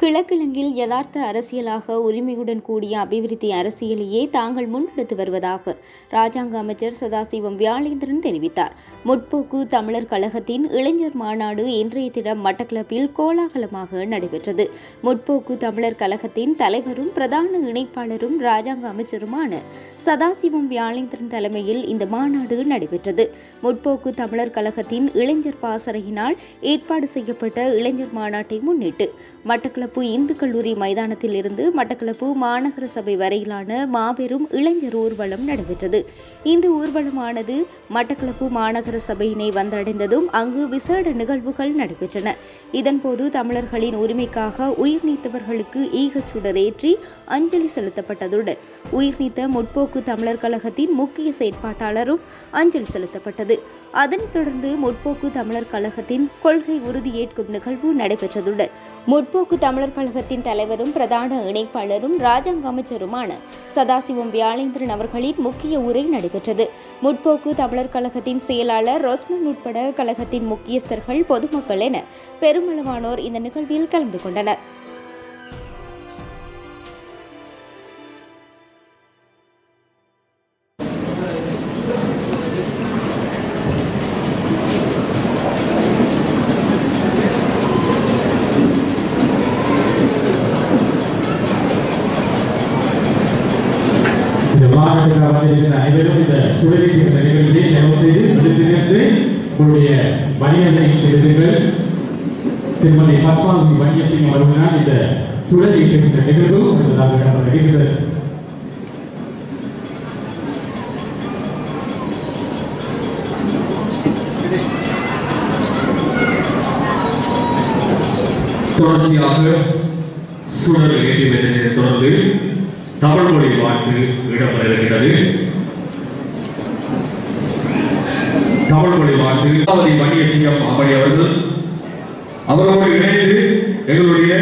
கிழக்கிழங்கில் யதார்த்த அரசியலாக உரிமையுடன் கூடிய அபிவிருத்தி அரசியலையே தாங்கள் முன்னெடுத்து வருவதாக ராஜாங்க அமைச்சர் சதாசிவம் வியாழேந்திரன் தெரிவித்தார். முற்போக்கு தமிழர் கழகத்தின் இளைஞர் மாநாடு இன்றைய தினம் மட்டக்களப்பில் கோலாகலமாக நடைபெற்றது. முற்போக்கு தமிழர் கழகத்தின் தலைவரும் பிரதான இணைப்பாளரும் ராஜாங்க அமைச்சருமான சதாசிவம் வியாழேந்திரன் தலைமையில் இந்த மாநாடு நடைபெற்றது. முற்போக்கு தமிழர் கழகத்தின் இளைஞர் பாசறையினால் ஏற்பாடு செய்யப்பட்ட இளைஞர் மாநாட்டை முன்னிட்டு மட்டக்களப்பு இந்து கல்லூரி மைதானத்தில் இருந்து மட்டக்களப்பு மாநகர சபை வரையிலான மாபெரும் இளைஞர் ஊர்வலம் நடைபெற்றது. இந்த ஊர்வலமானது மட்டக்களப்பு மாநகர சபையினை வந்தடைந்ததும் அங்கு விசேட நிகழ்வுகள் நடைபெற்றன. இதன்போது தமிழர்களின் உரிமைக்காக உயிர் நீத்தவர்களுக்கு ஈகச் சுடரேற்றி அஞ்சலி செலுத்தப்பட்டதுடன் உயிர் நீத்த முற்போக்கு தமிழர் கழகத்தின் முக்கிய செயற்பாட்டாளரும் அஞ்சலி செலுத்தப்பட்டது. அதனைத் தொடர்ந்து முற்போக்கு தமிழர் கழகத்தின் கொள்கை உறுதியேற்கும் நிகழ்வு நடைபெற்றதுடன் முற்போக்கு தமிழர் கழகத்தின் தலைவரும் பிரதான இணைப்பாளரும் ராஜாங்க அமைச்சருமான சதாசிவம் வியாழேந்திரன் அவர்களின் முக்கிய உரை நடைபெற்றது. முற்போக்கு தமிழர் கழகத்தின் செயலாளர் ரோஸ்மன் உட்பட கழகத்தின் முக்கியஸ்தர்கள் பொதுமக்கள் என பெருமளவானோர் இந்த நிகழ்வில் கலந்து கொண்டனர். உங்களுடைய மரியாதை செலுத்துங்கள் திருமதி பத்மாவதி வன்னியசிங் அவர்களால் இந்த சுடலி இருக்கின்ற நிகழ்வு என்பதாக நடைபெறுகிறது தொடர்ச்சியாக சூழல் வேண்டும் வைத்ததை தொடர்ந்து தமிழ் மொழி வாழ்த்து இடம்பெறுகிறது. இருக்கிறது தமிழ் மொழி வாழ்த்து அவதி அவர்கள். அவரோடு இணைந்து எங்களுடைய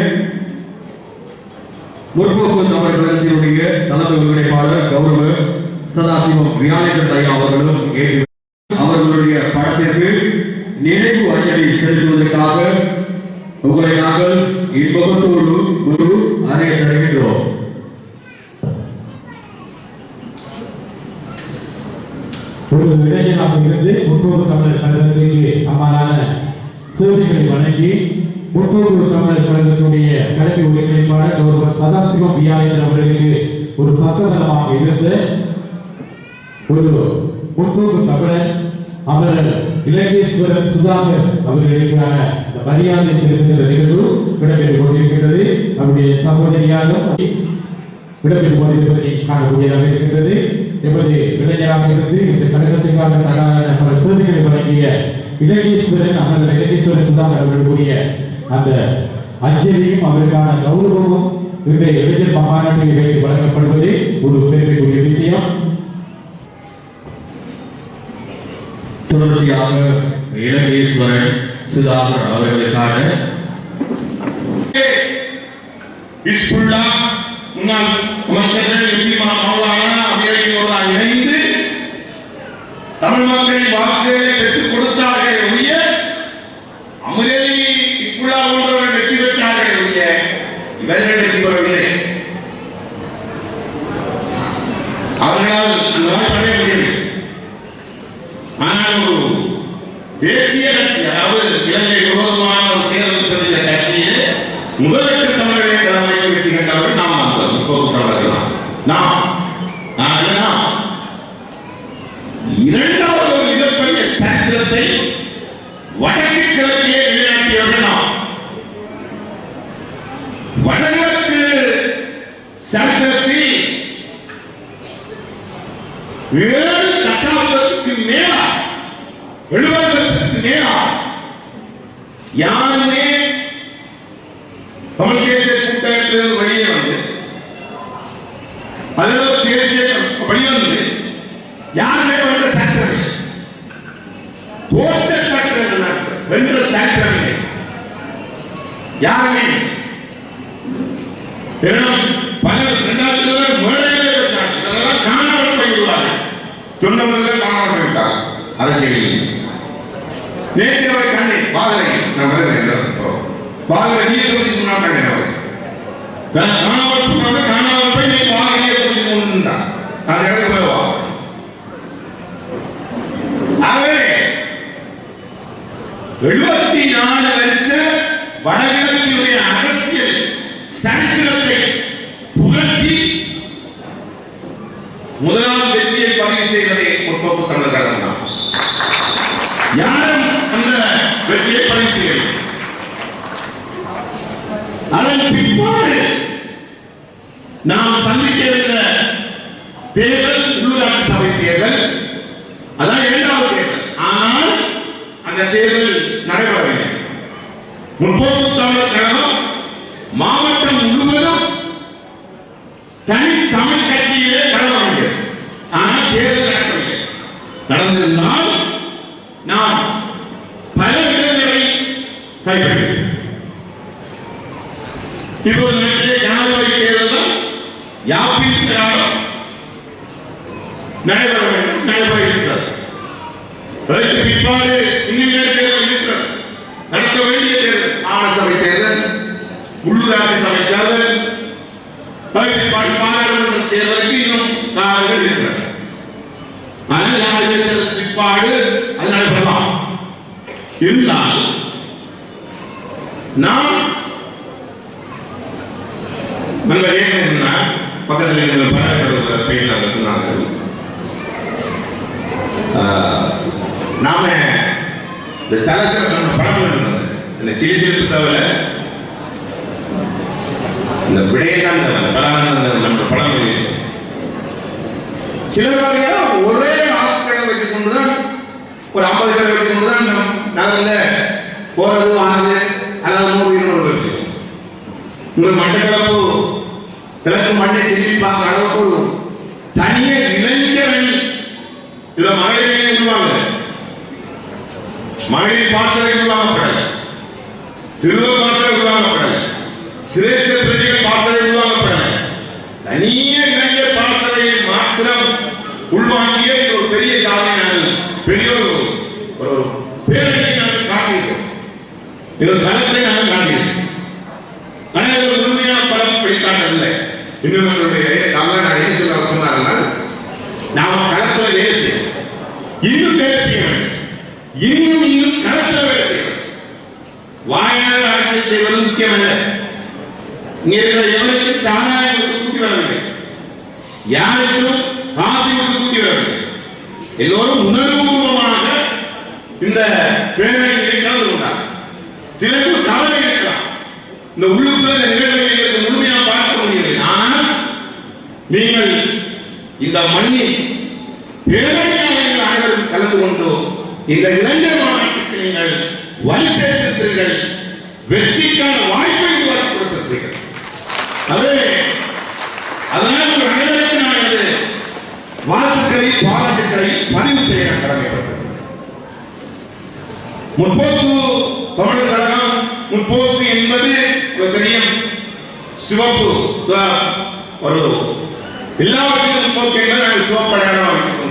முற்போக்கு தமிழ் கழகத்தினுடைய தலைமை ஒருங்கிணைப்பாளர் கௌரவ சதாசிவம் வியாழேந்திரன் ஐயா அவர்களும் ஏற்றி ஒரு இளைஞராக இருந்து முற்போக்கு தமிழர் கழகத்திற்கு அம்மாறான சேவைகளை வழங்கி முற்போக்கு தமிழர் கழகத்தினுடைய கல்வி ஒருங்கிணைப்பாளர் கௌரவர் சதாசிவம் வியாழேந்திரன் அவர்களுக்கு ஒரு பக்கபலமாக இருந்து ஒரு முற்போக்கு தமிழர் அவர் இலங்கேஸ்வரர் சுதாகர் அவர்களுக்கான மரியாதை செலுத்துகிற நிகழ்வு இடம்பெற்றுக் கொண்டிருக்கின்றது. அவருடைய சகோதரியாக இடம்பெற்றுக் கொண்டிருப்பதை காணக்கூடியதாக இருக்கின்றது. எமது இளைஞராக இருந்து இந்த கழகத்திற்காக தகான பல சேவைகளை வழங்கிய இலங்கேஸ்வரன் அமர் இலங்கேஸ்வரன் சுதாகர் அவர்களுடைய அந்த அஞ்சலியும் அவருக்கான கௌரவமும் இந்த இளைஞர் மகாநாட்டில் வைத்து வழங்கப்படுவது ஒரு பெருமைக்குரிய விஷயம். தொடர்ச்சியாக இலங்கேஸ்வரன் சுதாகர் அவர்களுக்கான ஹிஸ்புல்லா முன்னாள் அமைச்சர்கள் எம்பிமா மௌலானா அபியடிகளோடு இணைந்து தமிழ் மக்களின் வாக்குகளை பெற்றுக் கொடுத்தார்கள் ஒழிய அமுரேலி ஹிஸ்புல்லா போன்றவர்கள் வெற்றி பெற்றார்கள் ஒழிய இவர்கள் வெற்றி பெறவில்லை அவர்களால் அந்த வாய்ப்பு அடைய முடியவில்லை ஆனால் ஒரு தேசிய கட்சி அதாவது இலங்கை விரோதமான ஒரு தேர்தல் தெரிந்த கட்சியில் முதலமைச்சர் தமிழரை தலைமையில் வெற்றி கண்டவர்கள் நாம் அந்த முற்போக்கு தமிழர்கள் நாம் நான் நாம் இரண்டாவது ஒரு மிகப்பெரிய சரித்திரத்தை வடக்கு கிழக்கிலே நிலைநாட்டியவர்கள் நாம் வடகிழக்கு சரித்திரத்தில் ஏழு தசாப்தத்துக்கு மேலா எழுபது வருஷத்துக்கு மேலா யாருமே தமிழ் தேசிய கூட்டமைப்பிலிருந்து வெளியே வந்து அல்லது தேசிய வெளிவந்து யாருமே வந்த சாஸ்திரம் தோற்ற சாஸ்திரம் வென்ற சாஸ்திரம் யாருமே. இல்லை. பல இரண்டாயிரத்தி மேடையிலே பேசினாங்க. காணாமல் போய்விடுவார்கள். சொன்னவர்கள் காணாமல் போய்விட்டார்கள். அரசியலில். நேற்று அவரை பாதரை நான் வருகிறேன் பாதரை நீ சொல்லி முன்னால் கண்டேன் அவரை காணாமல் போனவரை காணாமல் போய் நீ பாதரையை சொல்லி கொண்டான் அந்த இடத்துக்கு போய் வா. ஆகவே எழுபத்தி நாலு வருஷ வடகிழக்கினுடைய அரசியல் சரித்திரத்தை புகழ்த்தி முதலாம் வெற்றியை பதிவு செய்வதே முற்போக்கு தமிழர் கழகம் தான் யாரும் அந்த வெற்றியை அதன் பிற்பாடு நாம் சந்திக்க இருந்த தேர்தல் உள்ளூராட்சி சபை தேர்தல் அதான் இரண்டாவது தேர்தல் ஆனால் அந்த தேர்தல் நடைபெறவில்லை முற்போக்கு தமிழர் கழகம் மாவட்டம் முழுவதும் தனி தமிழ் கட்சியிலே களமானது ஆனால் தேர்தல் நடக்கவில்லை நடந்திருந்தால் நாம் பல இடங்களை கைப்பற்றினோம் இப்போது நேற்று ஜனாதிபதி தேர்தல் யாப்பின் திராடம் நடைபெற வேண்டும் நடைபெற இருக்கிறது அதற்கு பிற்பாடு இன்னும் தேர்தல் இருக்கிறது நடத்த தேர்தல் மாகாண சபை தேர்தல் உள்ளூராட்சி சபை தேர்தல் பாராளுமன்ற தேர்தலுக்கு இன்னும் காலங்கள் இருக்கிறது தேர்தல் பிற்பாடு அது நடைபெறலாம் இருந்தால் நாம் நல்ல ஏன்னா பக்கத்தில் இருக்கிற பரவாயில்ல பேசினாங்க சொன்னாங்க ஆஹ், நாம இந்த சலசல படம் இந்த சிகிச்சை தவிர இந்த விடையெல்லாம் தவிர படம் நம்ம படம் சில வகையாக ஒரே ஆட்களை வைத்துக் கொண்டுதான் ஒரு ஐம்பது பேரை வைத்துக் கொண்டுதான் நாங்கள் போறது வாங்குது அதாவது நூறு இருக்கு. உங்கள் மட்டக்களப்பு கிழக்கு மண்ணை திரும்பி பார்க்க அளவுக்கு தனியே இளைஞரணி இதை மகளிரை உருவாங்க மகளிர் பாசறை உருவாக்கப்படல சிறுவர் பாசறை உருவாக்கப்படல சிரேஷ்ட பிரதிகள் பாசறை உருவாக்கப்படல தனியே இளைஞர் பாசறையில் மாத்திரம் உள்வாங்கிய இது ஒரு பெரிய சாதனை நாங்கள் பெரிய ஒரு ஒரு பேரணியை நாங்கள் காட்டியிருக்கோம் இது ஒரு கலத்தை நாங்கள் காட்டியிருக்கோம் ஆனால் இது ஒரு முழுமையான படம் வெளிக்காட்டவில்லை இன்னும் நம்மளுடைய தமிழ் நான் என்ன சொல்ல சொன்னாங்கன்னா நாம களத்துல வேலை செய்யணும் இன்னும் வேலை செய்ய வேண்டும் இன்னும் இன்னும் களத்துல வேலை செய்யணும் வாயால அரசியல் செய்வது முக்கியமல்ல இங்க இருக்கிற எவருக்கும் சாராயம் கொடுத்து கூட்டி வரவில்லை யாருக்கும் காசு கொடுத்து கூட்டி வரவில்லை எல்லோரும் உணர்வுபூர்வமாக இந்த பேரணியில் கலந்து கொண்டார் சிலருக்கு கவலை இருக்கலாம் இந்த உள்ளுக்குள்ள இந்த நிகழ்வுகளை முழுமையாக பார்க்க முடியவில்லை ஆனால் நீங்கள் இந்த மண்ணில் பேரணியாக அனைவரும் கலந்து கொண்டு இந்த இளைஞர் மாநாட்டுக்கு நீங்கள் வழி சேர்த்திருக்கிறீர்கள். வெற்றிக்கான வாய்ப்பை உருவாக்கி கொடுத்திருக்கிறீர்கள். அதே அதனால் உங்கள் அனைவருக்கு நான் எனது வாழ்த்துக்களை பாராட்டுக்களை பதிவு செய்ய கடமைப்பட்டேன் முற்போக்கு தமிழர் கழகம் முற்போக்கு என்பது தெரியும். சிவப்பு ஒரு எல்லாவற்றிலும் முற்போக்கு என்பது நாங்கள் சிவப்பு வைத்துக்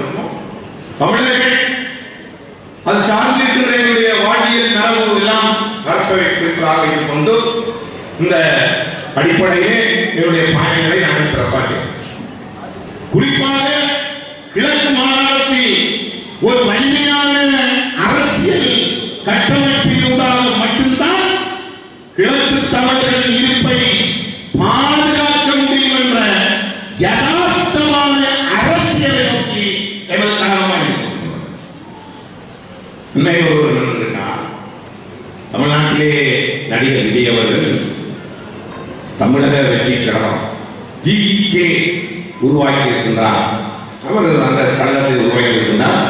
தமிழர்கள் அது சார்ந்திருக்கின்ற என்னுடைய வாழ்வியல் நலவு எல்லாம் கற்பவைப்பதாக இருந்து கொண்டு இந்த அடிப்படையிலே என்னுடைய பயணங்களை நாங்கள் சிறப்பாக குறிப்பாக கிழக்கு மாநாட்டில் ஒரு வலிமையான அரசியல் கட்டமைப்பினூடாக மட்டும்தான் கிழக்கு தமிழர்களின் இருப்பை பாதுகாக்க முடியும் என்ற யதார்த்தமான அரசியலை நோக்கி எமது கழகமாக இருக்கிறோம். இன்னைக்கு ஒரு என்னன்னா தமிழ்நாட்டிலே நடிகர் விஜய் அவர்கள் தமிழக வெற்றி கழகம் ஜிஇகே உருவாக்கி இருக்கின்றார் அவர் அந்த கழகத்தை உருவாக்கியிருக்கின்றார்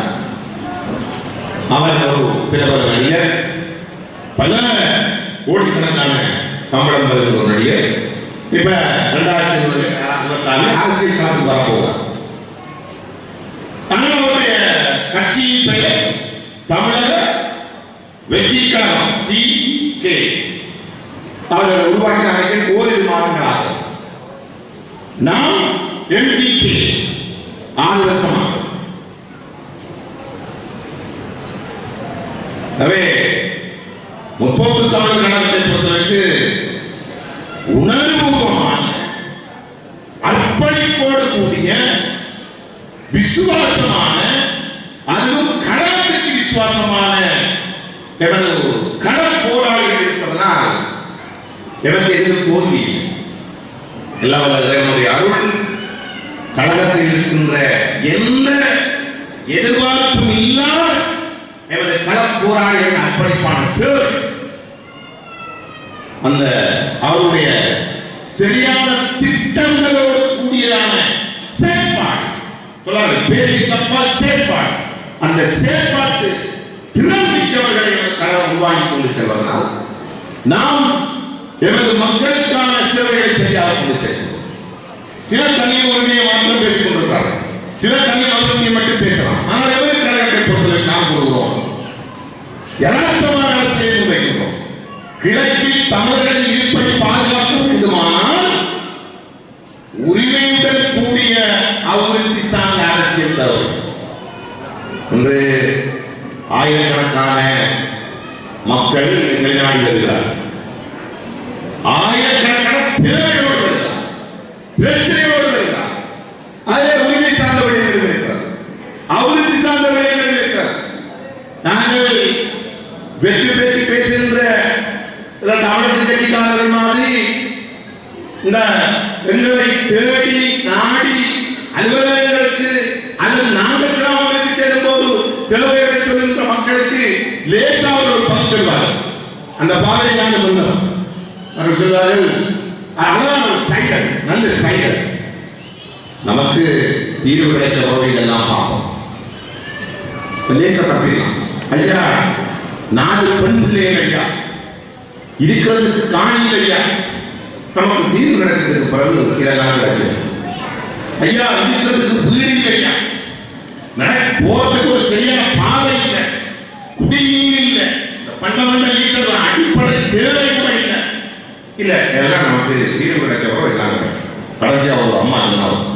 அவர் ஒரு பிரபல நடிகர் பல கோடிக்கணக்கான சம்பளம் பெறுகிற ஒரு நடிகர் இப்ப ரெண்டாயிரத்தி இருபத்தாறு அரசியல் காலத்துக்கு வரப்போகிறார் தங்களுடைய கட்சியின் பெயர் தமிழக வெற்றி கழகம் ஜி கே அவர்கள் உருவாக்கின அனைத்து ஓரிரு மாதங்களாக நாம் ஆண்கள் சமம் எனவே அந்த அவருடைய சரியான திட்டங்களோடு கூடியதான செயற்பாடு. சொல்லாரு பேசி தப்பால் செயற்பாடு. அந்த செயற்பாட்டு திறன் மிக்கவர்களை உருவாக்கி கொண்டு செல்வதால் நாம் எமது மக்களுக்கான சேவைகளை சரியாக கொண்டு சேர்க்கிறோம் சில தனி உரிமையை மாத்திரம் பேசிக் கொண்டிருக்கிறார்கள். சில தனி உரிமையை மட்டும் பேசலாம். ஆனால் எமது கழகத்தை பொறுத்தவரை நாம் கூறுகிறோம் யதார்த்தமான கிழக்கில் தமிழர்களின் இருப்பை பாதுகாக்க வேண்டுமானால் உரிமையுடன் கூடிய அபிவிருத்தி சார்ந்த அரசியல் தவறு இன்று ஆயிரக்கணக்கான மக்கள் எங்களை நாடி வருகிறார் ஆயிரக்கணக்கான தேவையோடு வருகிறார். பிரச்சனையோடு வருகிறார். அதே உரிமை சார்ந்த வழிகள் இருக்கிறார் அபிவிருத்தி சார்ந்த வழிகள் இருக்கிறார் நாங்கள் வெற்றி பெற்று இந்த தமிழக கட்சிக்காரர்கள் மாதிரி இந்த எங்களை தேடி நாடி அலுவலகங்களுக்கு அல்லது நாங்கள் கிராமங்களுக்கு செல்லும் போது தேவைகளை சொல்லுகின்ற மக்களுக்கு லேசாக ஒரு பங்கு சொல்வார் அந்த பாதையை நாங்கள் சொன்னோம் அவர்கள் சொல்வார்கள் அதான் ஒரு ஸ்டைலர் நல்ல ஸ்டைலர் நமக்கு தீர்வு கிடைத்த போது இதெல்லாம் பார்ப்போம். லேசா சப்பிடலாம். ஐயா நாலு பெண் பிள்ளைகள் ஐயா. இருக்கிறதுக்கு காணி இல்லையா? நமக்கு தீர்வு கிடைக்கிறதுக்கு பிறகு இதெல்லாம் கிடைக்கும் ஐயா இருக்கிறதுக்கு வீடு இல்லையா? நடக்க போறதுக்கு ஒரு சரியான பாதை இல்லை. குடிநீர் இல்லை. இந்த பண்டமண்டல் நீச்சல் அடிப்படை தேவை கூட இல்லை. இல்ல இதெல்லாம் நமக்கு தீர்வு கிடைச்ச எல்லாம் கிடைக்கும். கடைசியா ஒரு அம்மா சொன்னாலும்.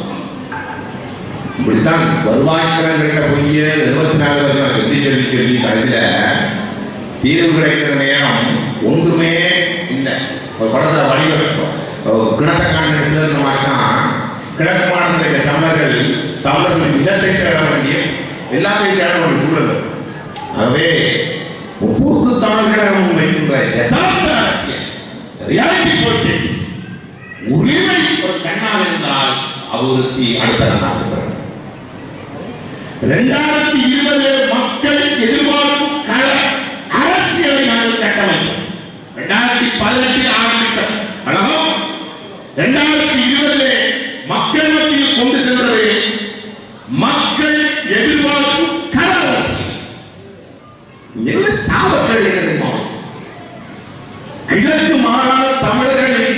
இப்படித்தான் வருவாய்க்கிட்ட போய் இருபத்தி நாலு வருஷம் சொல்லி சொல்லி சொல்லி கடைசியில தீர்வு கிடைக்கிற நேரம் ஒன்றுமே இல்லை. ஒரு படத்தை வடிவமைப்போம் கிணத்தை காண எடுத்தது மாதிரி தான் கிழக்கு மாநிலத்தில் தமிழர்கள் தமிழர்கள் நிலத்தை தேட வேண்டிய எல்லாத்தையும் தேட வேண்டிய சூழல். ஆகவே ஒவ்வொரு தமிழர்களும் வைக்கின்ற யதார்த்த அரசியல் ரியாலிட்டி politics உரிமை ஒரு கண்ணாக இருந்தால் அபிவிருத்தி அடுத்த கண்ணால் இருக்கிறது. இரண்டாயிரத்தி இருபது மக்கள் எதிர்பார்க்கும் கள அரசியலை நாங்கள் கட்டமைக்கும் ரெண்டாயிரத்தி பதினெட்டில் ஆரம்பித்த கழகம் இரண்டாயிரத்தி இருபது மக்கள் மத்தியில் கொண்டு சென்றது மக்கள் எதிர்பார்க்கும் கள என்ன சாபங்கள் தெரியுமா? கிழக்கு மாகாண தமிழர்களில்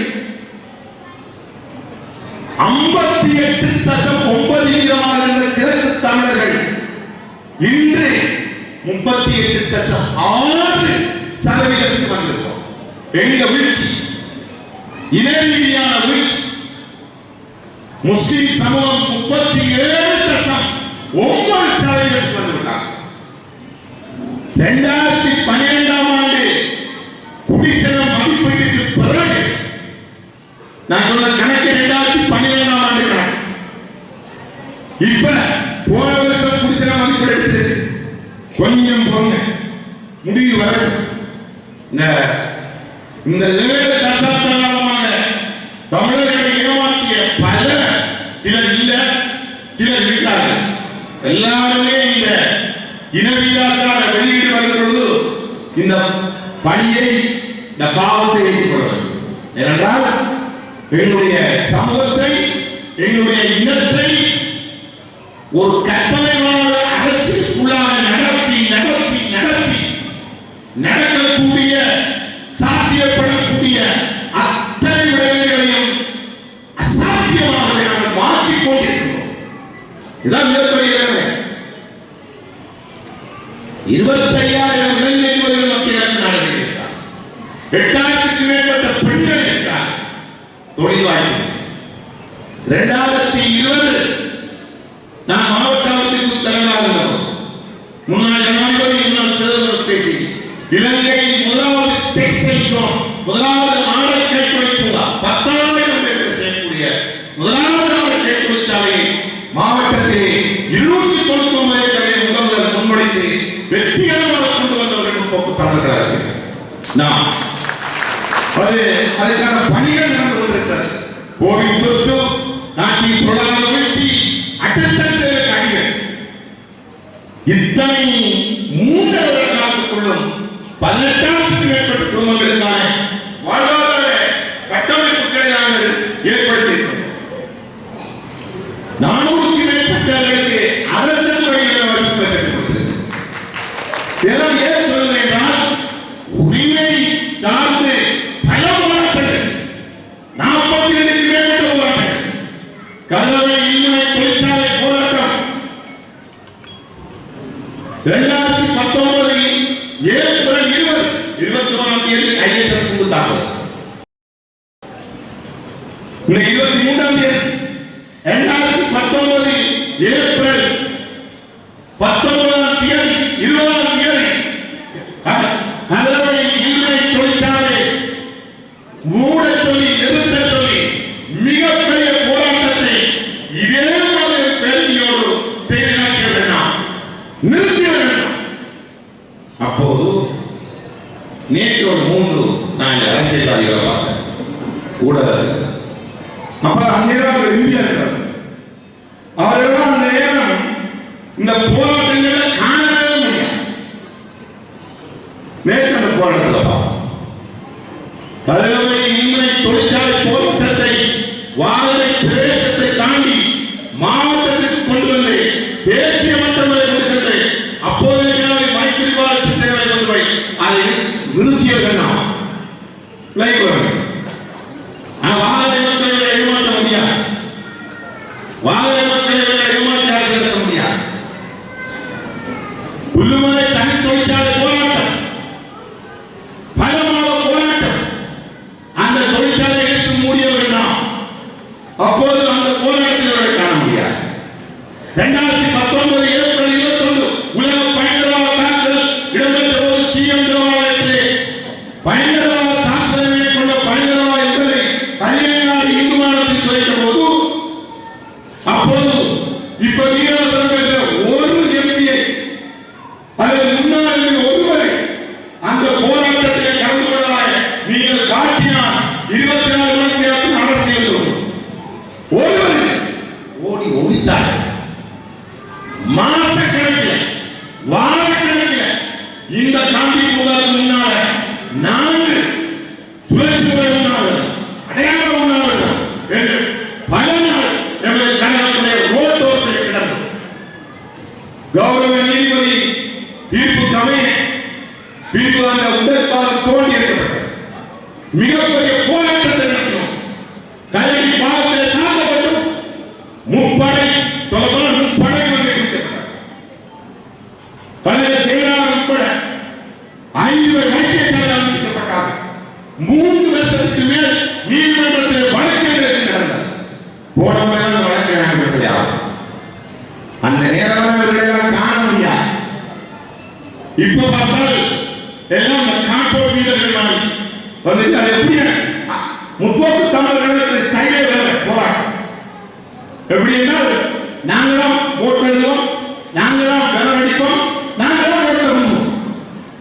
ஐம்பத்தி எட்டு தசம் ஒன்பது வீதமாக இருந்த கிழக்கு தமிழர்கள் இன்று முப்பத்தி எட்டு தசம் ஆறு சதவீதத்துக்கு வந்திருக்கோம் பெரிய வீழ்ச்சி இன ரீதியான வீழ்ச்சி முஸ்லிம் சமூகம் முப்பத்தி ஏழு தசம் ஒன்பது சதவீதத்துக்கு வந்துவிட்டார் இரண்டாயிரத்தி பன்னிரெண்டாம் ஆண்டு குடிசன மதிப்பீட்டுக்கு பிறகு நான் சொன்ன கணக்கு இரண்டாயிரத்தி பன்னிரெண்டாம் ஆண்டு கணக்கு. இப்ப போன வருஷம் குடிசன மதிப்பீடு எடுத்து கொஞ்சம் போங்க முடிவு வரும் இந்த இந்த ஏழு தசாப்த காலமான தமிழர்களை ஏமாற்றிய பல சிலர் இல்ல சிலர் இருக்கிறார்கள் எல்லாருமே இந்த இனவியாசார வெளியீடு வருகிற பொழுது இந்த பணியை இந்த பாவத்தை ஏற்றுக் ஏனென்றால் எங்களுடைய சமூகத்தை எங்களுடைய இனத்தை ஒரு கற்பனைவாத ரெண்டாயிரத்தி இருபது நான் மாவட்ட அமைப்புக்கு தலைவராக முன்னாள் ஜனாதிபதி முன்னாள் பிரதமர் பேசி இலங்கை முதலாவது டெக்ஸ்டைல் ஷோன் முதலாவது ஆடை கேட்குறை பூங்கா பத்தாயிரம் பேர் செய்யக்கூடிய முதலாவது ஆடை கேட்குறை சாலையை மாவட்டத்திலே இருநூற்றி தொண்ணூத்தி ஒன்பது கலையை முதல்வர் முன்மொழிந்து வெற்றிகரமாக கொண்டு வந்தவர்கள் போக்கு தமிழர்களாக நாம் அது அதுக்கான பணிகள் நடந்து கொண்டிருக்கிறது. கோவிட் தொற்று நாட்டின் பொருளாதார வீழ்ச்சி அடுத்தடுத்த அடிகள் இத்தனை மூன்று காலத்துக்குள்ளும் பதினெட்டு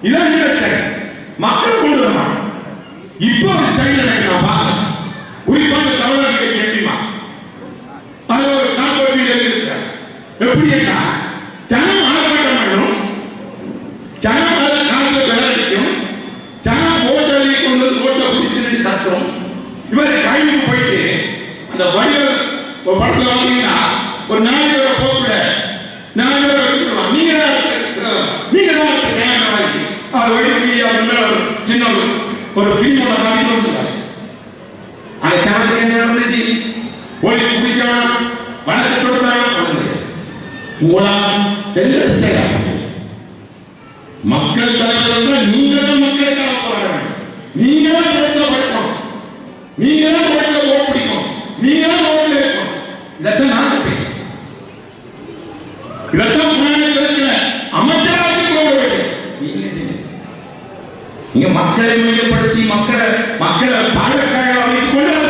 இளைஞர ஸ்டைல் மக்கள் கொண்டு வரணும். இப்போ ஒரு ஸ்டைல் எனக்கு நான் பார்க்கறேன். குறிப்பாக தமிழர்களுக்கு அரசு இதைத்தான் புராணம் கிடைக்கல அமைச்சராக நீங்க மக்களை மையப்படுத்தி மக்களை மக்களை பாடக்காக அமைத்துக் கொண்டு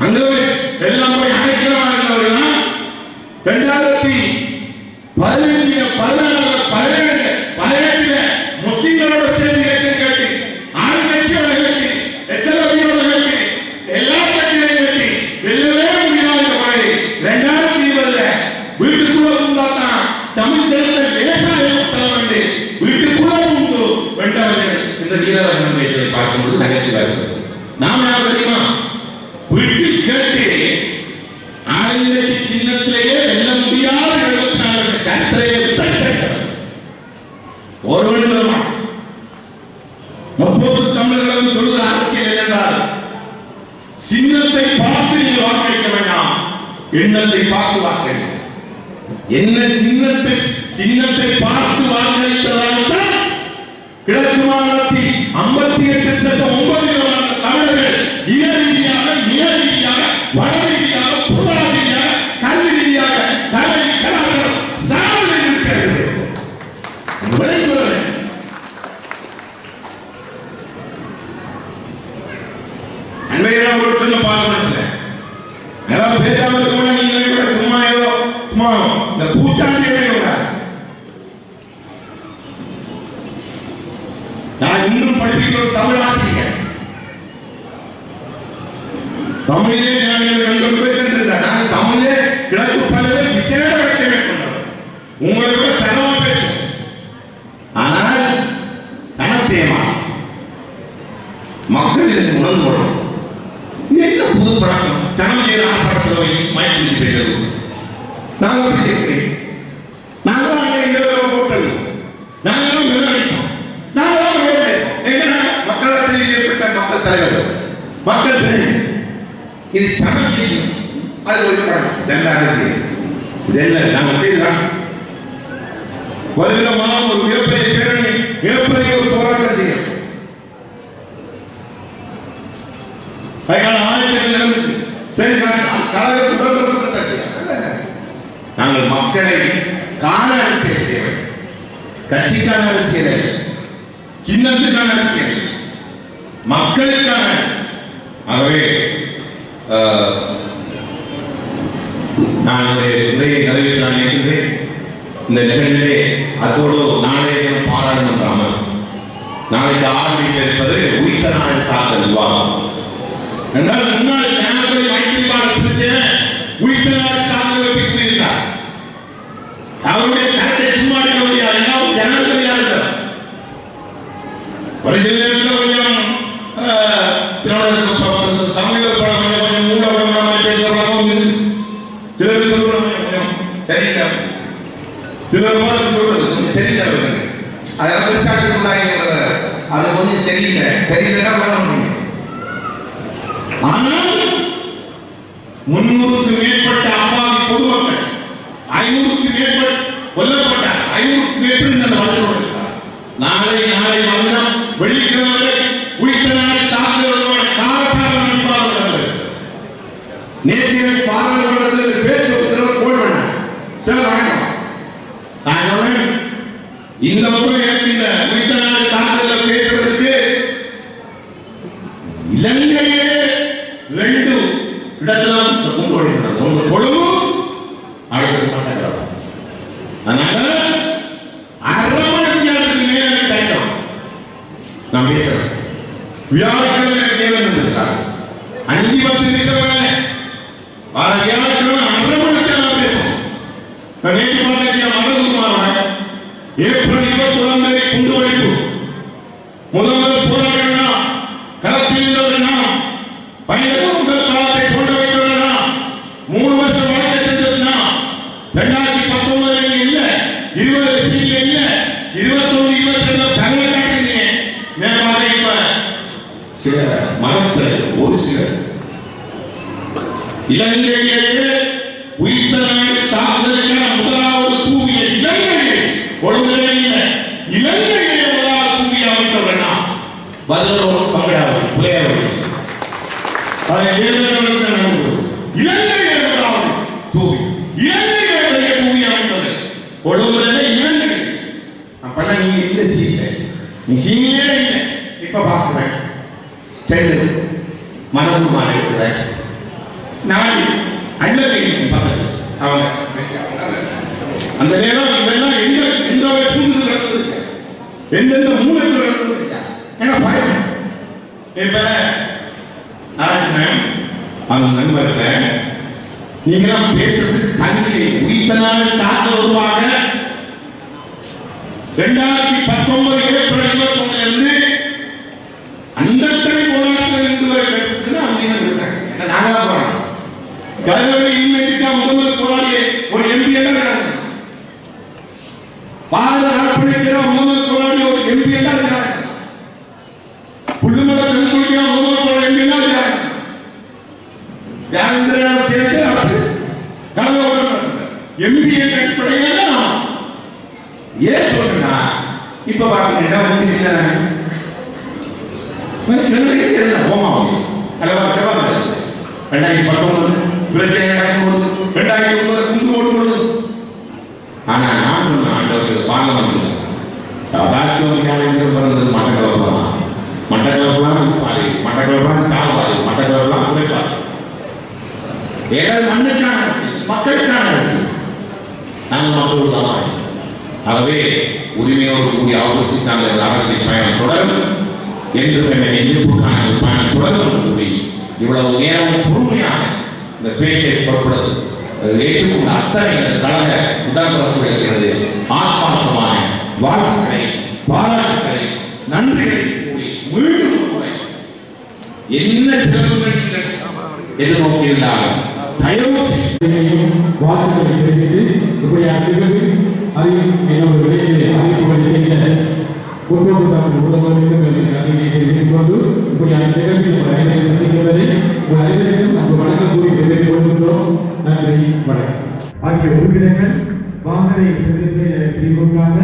அந்த எல்லாம் போய் அடைக்கலமானவர்கள் ரெண்டாயிரத்தி பதினஞ்சு பதினெட்டு என்ற சின்னத்தை பார்த்து வாக்களித்ததால்தான் கிழக்கு மாநிலத்தில் ஐம்பத்தி எட்டு தசம் ஒன்பது தமிழர்கள் ತಮ್ಮಿದೇ ஞானிகள் பேசுகின்றார் தமிழே கிழக்கு பல்லை விசேட வைக்க வேண்டும் உங்களை விட தனமா பேசும் ஆனால் தனத்தேமா மக்கள் இதை உணர்ந்து கொள்ளும் என்ன புது பழக்கம்? சனவீர ஆர்ப்பாட்டத்தில் போய் மயக்கி பேசுறது? நாங்கள் பேசுகிறேன் நாங்களும் அங்கே இந்த ஹோட்டல் நாங்களும் நிர்ணயித்தோம் நாங்களும் மக்களால் தேசிய மக்கள் தலைவர். இது சமைச்சு அது ஒரு படம் தென்னாரசி இதெல்லாம் நாம செய்யலாம் வருகிறமான ஒரு மிகப்பெரிய பேரணி மிகப்பெரிய ஒரு போராட்டம் செய்யும். அதனால சரி கால உடம்பு நாங்கள் மக்களை கால அரசியல் தேவை கட்சிக்கான அரசியல் சின்னத்துக்கான அரசியல் மக்களுக்கான அரசியல். ஆகவே நான் என்னுடைய உரையை நிறைவேற்றி நான் இருக்கின்றேன் இந்த நிகழ்விலே அதோடு நாளே பாராளுமன்றம் நாளைக்கு ஆரம்பிக்க இருப்பது உயிர்த்த நாள் தாக்கல் என்றால் முன்னாள் நேரத்தில் வைத்திருப்பார் உயிர்த்த நாள் இடத்துல கும்பல் ஒன்று கொழுவும் அடுத்த மாட்டேங்கிறார் அதனால உயிர்த்தனாய் தாக்குதலுக்கான முதலாவது தூவிய இலங்கையை கொழும்பிலே இல்லை இலங்கையிலே முதலாவது தூவி அமைத்தவர் நான் பதிலோர் பங்கடாவர் புலையவர் அதை தேர்தல்களுக்கு நடந்தது இலங்கையிலே முதலாவது தூவி இலங்கையிலே தூவி அமைத்தது கொழும்பிலே இலங்கை அப்பெல்லாம் நீங்க இல்லை சீல நீ சீனியே இல்லை இப்ப பார்க்கிறேன் ரெண்டு மனது மாறி இருக்கிறேன் நாளை அல்லது பக்கத்தில் அவங்க அந்த நேரம் இதெல்லாம் எங்க எந்த வகை புரிந்து கிடந்தது எந்தெந்த மூலைக்கு கிடந்தது ஏன்னா பயம் இப்ப நாராயணன் அந்த நண்பர்களை நீங்களாம் பேசுறது தங்கி உயிர்த்தனால் தாக்க வருவாங்க. ரெண்டாயிரத்தி பத்தொன்பது ஏப்ரல் இருபத்தி ஒண்ணுல இருந்து அந்த போராட்டத்தில் இருந்து வரை பேசுறதுன்னு அவங்க இருக்காங்க ஏன்னா நாங்க தான் போறோம் கலைஞரை இன்னைக்கு முதல்வர் போராடிய ஒரு எம்பி எல்லாம் பாரத அர்ப்பணிக்கிற முதல்வர் போராடிய ஒரு எம்பி எல்லாம் இருக்காங்க புள்ளுமலை தென்குடியா முதல்வர் போராடிய எம்பி எல்லாம் இருக்காங்க யாருந்திர சேர்த்து அவர் கலந்து எம்பி என்ற அடிப்படையில் ஏன் சொல்றேன்னா இப்ப பாத்தீங்கன்னா வந்து இல்லை ஹோமாவும் அல்லவா செவ்வாய் ரெண்டாயிரத்தி பத்தொன்பது பிரச்சனை நடக்கும்போது ரெண்டாயிரத்தி ஒன்பது குண்டு ஓடும் பொழுது ஆனா நான் சொன்ன ஆண்டவர் பார்லமெண்ட் சதாசிவம் ஞானேந்திரன் பிறந்தது மட்டக்களப்பு தான் மட்டக்களப்புலாம் பாரு மட்டக்களப்புலாம் சாவாரு மட்டக்களப்புலாம் உழைப்பாரு ஏதாவது மண்ணுக்கான அரசு மக்களுக்கான அரசு. நாங்கள் மக்கள் தான் ஆகவே உரிமையோடு கூடிய அவருக்கு சார்ந்த அரசியல் பயணம் தொடரும். என்று என்னை எதிர்ப்புக்கான பயணம் தொடரும். கூறி இவ்வளவு நேரம் பொறுமையாக இந்த பேச்சை புறப்படுது ஏற்றுக்கொண்ட அத்தனை இந்த கழக உடன்பிறப்புகளுக்கு ஆத்மார்த்தமான வாழ்த்துக்களை பாராட்டுக்களை நன்றிகளை கூறி மீண்டும் முறை என்ன சிறப்புகள் எதிர்நோக்கி இருந்தாலும் தயவு வாழ்த்துக்களை தெரிவித்து என்னோட விரைவில் அறிவிப்புகளை செய்த முற்போக்கு தமிழ் தெரிவித்துக் கொண்டு இப்படியான நிகழ்வில் உங்கள் அனைவரையும் சந்திக்கின்றதை உங்கள் அனைவருக்கும் நம்ம வணக்கம் கூறி தெரிவித்துக் கொள்கின்றோம் நன்றி வணக்கம். ஆகிய உறுப்பினர்கள் வாகனை தெரிவு செய்த பிரிவுக்காக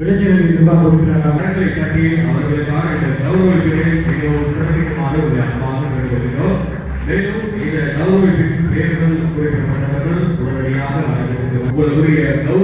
இளைஞர்கள் நிர்வாக உறுப்பினர்கள் கரங்களை தட்டி அவர்களுக்காக இந்த கௌரவிப்பை மிகவும் சிறப்பிக்குமாறு ஒரு அன்பாக வேண்டுகிறோம் மேலும் இந்த கௌரவிப்பின் பெயர்கள் குறிப்பிடப்பட்டவர்கள் உடனடியாக உங்களுடைய கௌரவிப்பினையும்